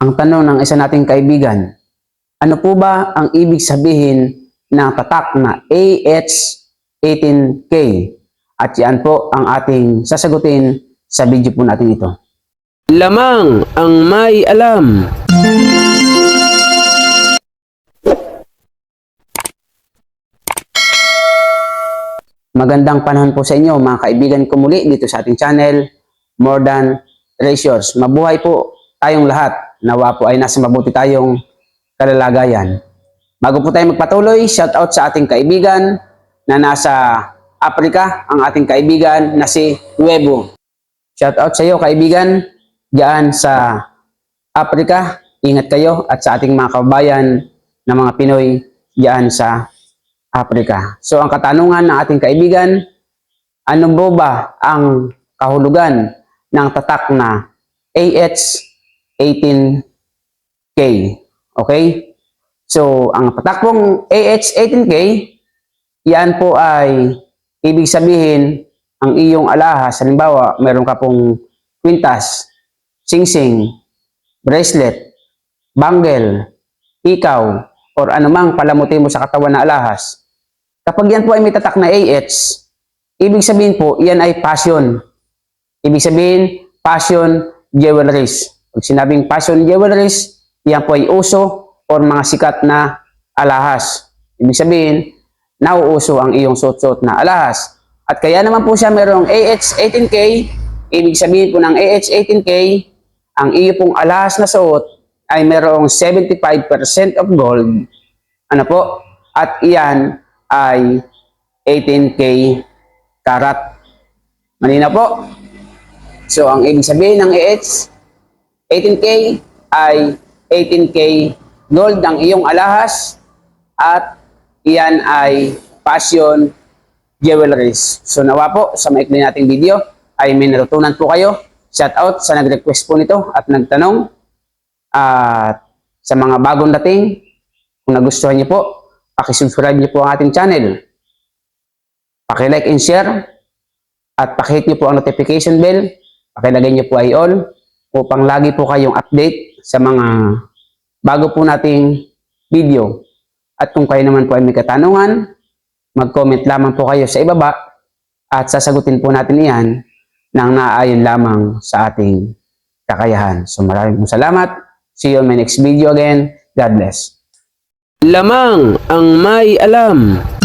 Ang tanong ng isa nating kaibigan, ano po ba ang ibig sabihin ng tatak na AH18K? At yan po ang ating sasagutin sa video po natin ito. Lamang ang may alam. Magandang panahon po sa inyo mga kaibigan ko muli dito sa ating channel, More Than Ratios. Mabuhay po tayong lahat. Nawa po ay nasa mabuti tayong kalalagayan. Bago po tayo magpatuloy, shout out sa ating kaibigan na nasa Africa, ang ating kaibigan na si Nuevo. Shout out sa iyo kaibigan diyan sa Africa. Ingat kayo at sa ating mga kababayan na mga Pinoy diyan sa Africa. So ang katanungan ng ating kaibigan, ano po ba ang kahulugan ng tatak na AH18K? Okay? So ang tatak pong AH18K, yan po ay ibig sabihin ang iyong alahas. Halimbawa, meron ka pong kwintas, singsing, bracelet, bangle, ikaw, or anumang palamuti mo sa katawan na alahas, kapag yan po ay may tatak na AH, ibig sabihin po, yan ay passion. Ibig sabihin, passion jewelries. Pag sinabing passion jewelries, yan po ay uso or mga sikat na alahas. Ibig sabihin, nauuso ang iyong suot-suot na alahas. At kaya naman po siya merong AH18K, ibig sabihin po ng AH18K, ang iyo pong alahas na suot ay merong 75% of gold. Ano po? At iyan ay 18K karat. Malina po? So, ang ibig sabihin ng AH 18K ay 18K gold ang iyong alahas at iyan ay passion jewelries. So, nawa po sa maikli nating video ay may natutunan po kayo. Shout out sa nag-request po nito at nagtanong. At sa mga bagong dating, kung nagustuhan niyo po, pakisubscribe niyo po ang ating channel. Pakilike and share at pakihit niyo po ang notification bell. Pakilagay niyo po ay all upang lagi po kayong update sa mga bago po nating video. At kung kayo naman po ay may katanungan, mag-comment lamang po kayo sa ibaba at sasagutin po natin iyan nang naayon lamang sa ating kakayahan. So maraming pong salamat. See you on my next video again. God bless. Lamang ang may alam.